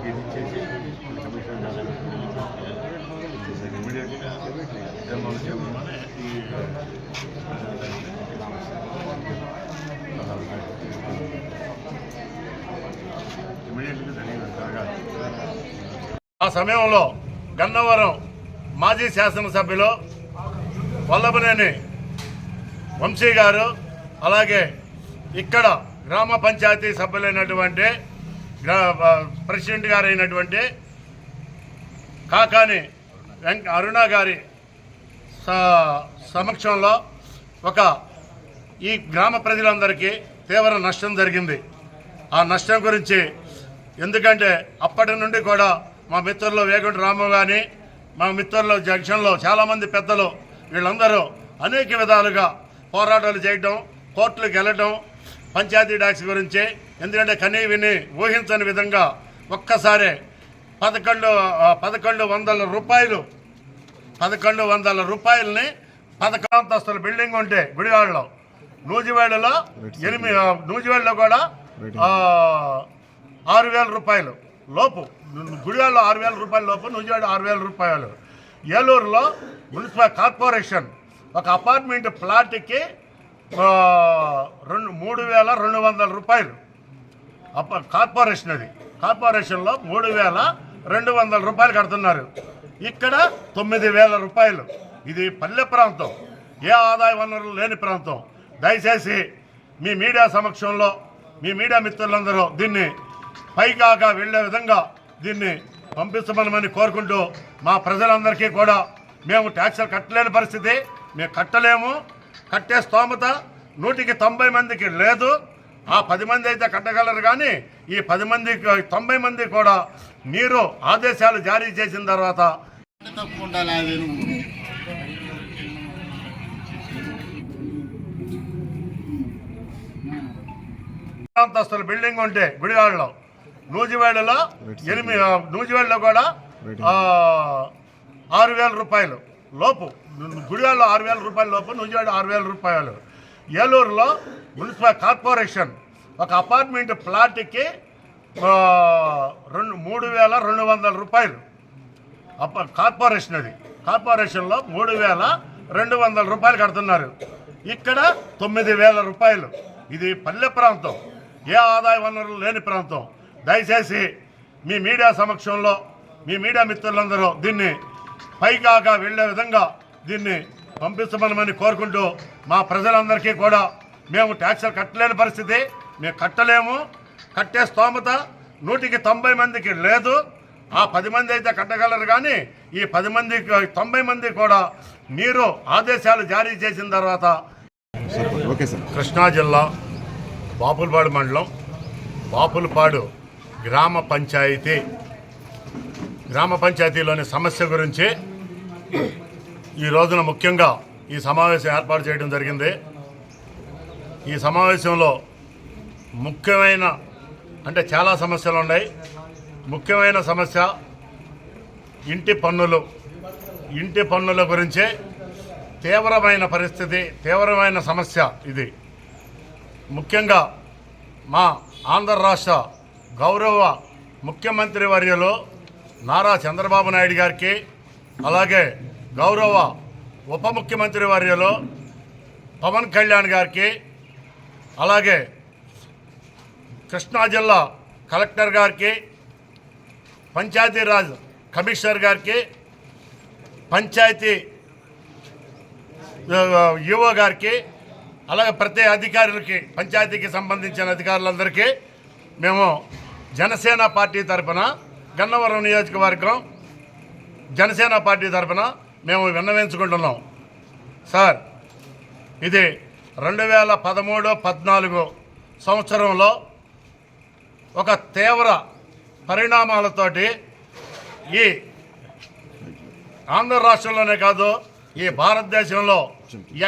ఇది ఇచ్చేసి కమిషన్ ఇమీడియట్గా ఏమన్నా చెప్పమని ఈ ఇమీడియట్గా జరిగింది ఆ సమయంలో గన్నవరం మాజీ శాసనసభ్యులు వల్లభనేని వంశీ గారు అలాగే ఇక్కడ గ్రామ పంచాయతీ సభ్యులైనటువంటి గ్రా- ప్రెసిడెంట్ గారు అయినటువంటి కాకాని వెంక అరుణ గారి సమక్షంలో ఒక ఈ గ్రామ ప్రజలందరికీ తీవ్ర నష్టం జరిగింది. ఆ నష్టం గురించి ఎందుకంటే అప్పటి నుండి కూడా మా మిత్రుల్లో వేగుంట రాము కానీ మా మిత్రుల్లో జంక్షన్లో చాలామంది పెద్దలు వీళ్ళందరూ అనేక విధాలుగా పోరాటాలు చేయటం కోర్టులకు వెళ్ళటం పంచాయతీ ట్యాక్స్ గురించి. ఎందుకంటే కనీ విని ఊహించని విధంగా ఒక్కసారే పదకొండు పదకొండు వందల రూపాయలు పదకొండు వందల రూపాయలని పదకొండంతస్తుల బిల్డింగ్ ఉంటే గుడివాడలో. నూజివేడలో ఎనిమిది నూజివేడలో కూడా ఆరు వేల రూపాయలు లోపు. గుడివాడలో ఆరు వేల రూపాయల లోపు నూజివేడ ఆరు వేల రూపాయలు. ఏలూరులో మున్సిపల్ కార్పొరేషన్ ఒక అపార్ట్మెంట్ ప్లాట్కి రెండు మూడు వేల రెండు వందల రూపాయలు. అప్ప కార్పొరేషన్ అది. కార్పొరేషన్లో మూడు వేల రెండు వందల రూపాయలు కడుతున్నారు. ఇక్కడ తొమ్మిది వేల రూపాయలు. ఇది పల్లె ప్రాంతం. ఏ ఆదాయ వనరులు లేని ప్రాంతం. దయచేసి మీ మీడియా సమక్షంలో మీ మీడియా మిత్రులందరూ దీన్ని పైగాక వెళ్ళే విధంగా దీన్ని పంపించమని కోరుకుంటూ మా ప్రజలందరికీ కూడా మేము ట్యాక్సులు కట్టలేని పరిస్థితి. మేము కట్టలేము. కట్టే స్తోమత నూటికి తొంభై మందికి లేదు. ఆ పది మంది అయితే కట్టగలరు కానీ ఈ పది మంది తొంభై మంది కూడా మీరు ఆదేశాలు జారీ చేసిన తర్వాత అంతస్తుల బిల్డింగ్ ఉంటే గుడివాడలో నూజివేడలో ఎనిమిది ఆ, నూజివేడలో కూడా ఆరు వేల రూపాయలు. లోపు. గుడివాడలో ఆరు వేల రూపాయల లోపు నూజివేడ ఆరు వేల రూపాయలు. ఏలూరులో మున్సిపల్ కార్పొరేషన్ ఒక అపార్ట్మెంట్ ప్లాట్కి రెండు మూడు వేల రెండు వందల రూపాయలు. అప్ప కార్పొరేషన్ అది. కార్పొరేషన్లో మూడు వేల రెండు వందల రూపాయలు కడుతున్నారు. ఇక్కడ తొమ్మిది వేల రూపాయలు. ఇది పల్లె ప్రాంతం. ఏ ఆదాయ వనరులు లేని ప్రాంతం. దయచేసి మీ మీడియా సమక్షంలో మీ మీడియా మిత్రులందరూ దీన్ని పైకాగా వెళ్ళే విధంగా దీన్ని పంపించమని కోరుకుంటూ మా ప్రజలందరికీ కూడా మేము ట్యాక్సులు కట్టలేని పరిస్థితి. మేము కట్టలేము. కట్టే స్తోమత నూటికి తొంభై మందికి లేదు. ఆ పది మంది అయితే కట్టగలరు కానీ ఈ పది మంది తొంభై మంది కూడా మీరు ఆదేశాలు జారీ చేసిన తర్వాత కృష్ణా జిల్లా బాపులపాడు మండలం బాపులపాడు గ్రామ పంచాయతీ. గ్రామ పంచాయతీలోని సమస్య గురించి ఈ రోజున ముఖ్యంగా ఈ సమావేశం ఏర్పాటు చేయడం జరిగింది. ఈ సమావేశంలో ముఖ్యమైన అంటే చాలా సమస్యలు ఉన్నాయి. ముఖ్యమైన సమస్య ఇంటి పన్నులు. ఇంటి పన్నుల గురించే తీవ్రమైన పరిస్థితి తీవ్రమైన సమస్య ఇది. ముఖ్యంగా మా ఆంధ్ర రాష్ట్ర గౌరవ ముఖ్యమంత్రి వర్యలో నారా చంద్రబాబు నాయుడు గారికి అలాగే గౌరవ ఉప ముఖ్యమంత్రి వర్యలో పవన్ కళ్యాణ్ గారికి అలాగే కృష్ణా జిల్లా కలెక్టర్ గారికి పంచాయతీరాజ్ కమిషనర్ గారికి పంచాయతీ ఈఓ గారికి అలాగే ప్రతి అధికారులకి పంచాయతీకి సంబంధించిన అధికారులందరికీ మేము జనసేన పార్టీ తరఫున గన్నవరం నియోజకవర్గం జనసేన పార్టీ తరఫున మేము విన్నవించుకుంటున్నాం. సార్ ఇది రెండు వేల పదమూడు పద్నాలుగు సంవత్సరంలో ఒక తీవ్ర పరిణామాలతోటి ఈ ఆంధ్ర రాష్ట్రంలోనే కాదు ఈ భారతదేశంలో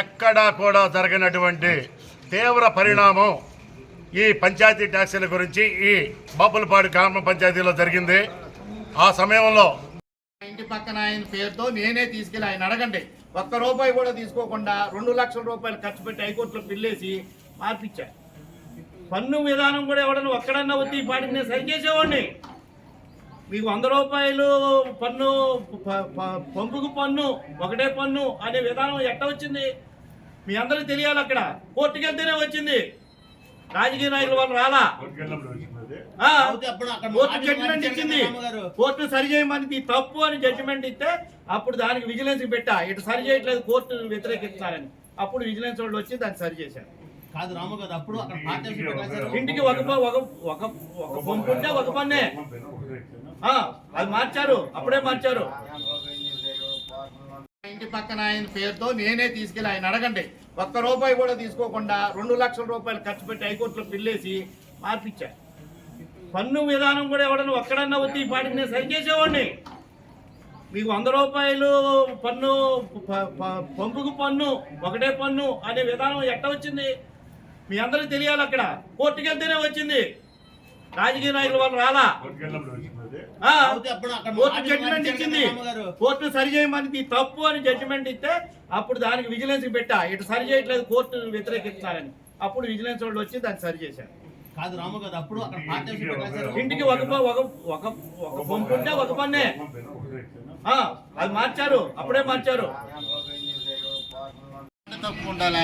ఎక్కడా కూడా జరిగినటువంటి తీవ్ర పరిణామం ఈ పంచాయతీ ట్యాక్సీల గురించి ఈ బాపులపాడు గ్రామ పంచాయతీలో జరిగింది. ఆ సమయంలో ఇంటి పక్కన ఆయన పేరుతో నేనే తీసుకెళ్ళి ఆయన అడగండి. ఒక్క రూపాయి కూడా తీసుకోకుండా రెండు లక్షల రూపాయలు ఖర్చు పెట్టి హైకోర్టులో పిల్లేసి మార్పిచ్చా. పన్ను విధానం కూడా ఎవడన్నా ఒక్కడన్నా వచ్చి ఈ పాటికి నేను సరిచేసేవాడిని మీకు వంద రూపాయలు పన్ను పంపుకు పన్ను ఒకటే పన్ను అనే విధానం ఎట్ట వచ్చింది? మీ అందరికి తెలియాలి అక్కడ. కోర్టుకి వెళ్తేనే వచ్చింది. రాజకీయ నాయకుల వాళ్ళు రాలా? కోర్టు జడ్జిమెంట్ ఇచ్చింది. కోర్టు సరి చేయమని తప్పు అని జడ్జిమెంట్ ఇస్తే అప్పుడు దానికి విజిలెన్స్ పెట్టా. ఇటు సరి చేయట్లేదు కోర్టు వ్యతిరేకిస్తారని అప్పుడు విజిలెన్స్ వాళ్ళు వచ్చి దాన్ని సరి చేశారు. కాదు రాము గారు అప్పుడు అక్కడ పార్ట్నర్షిప్? ఇంటికి ఒక ఒక ఒక ఒక పంపు ఉంటే ఒక పన్నే ఆ, అది మార్చారు. అప్పుడే మార్చారు. ఇంటి పక్కన ఆయన పేరుతో నేనే తీసుకెళ్ళి ఆయన అడగండి. ఒక్క రూపాయి కూడా తీసుకోకుండా రెండు లక్షల రూపాయలు ఖర్చు పెట్టి హైకోర్టులో పిల్లేసి మార్పిచ్చా పన్ను విధానం కూడా ఎవడన్నా ఒక్కడన్నా వచ్చి ఈ పాటికి నేను సరి చేసేవాడిని. మీకు వంద రూపాయలు పన్ను పంపుకు పన్ను ఒకటే పన్ను అనే విధానం ఎట్ట వచ్చింది? మీ అందరికి తెలియాలి అక్కడ. కోర్టుకి వెళ్తేనే వచ్చింది. రాజకీయ నాయకుల వాళ్ళు రాలా? కోర్టు జడ్జిమెంట్ ఇచ్చింది. కోర్టు సరి చేయమని తప్పు అని జడ్జిమెంట్ ఇస్తే అప్పుడు దానికి విజిలెన్స్ పెట్టా. ఇటు సరి చేయట్లేదు కోర్టు వ్యతిరేకిస్తారని అప్పుడు విజిలెన్స్ వాళ్ళు వచ్చి దాన్ని సరి చేశారు. కాదు రాము గారు అప్పుడు అక్కడ పార్ట్నర్షిప్ సార్? ఇంటికి ఒక ఒక ఒక ఒక పంపు ఉంటే ఒక పన్నే ఆ, అది మార్చారు అప్పుడే మార్చారు. తప్పు ఉండాలి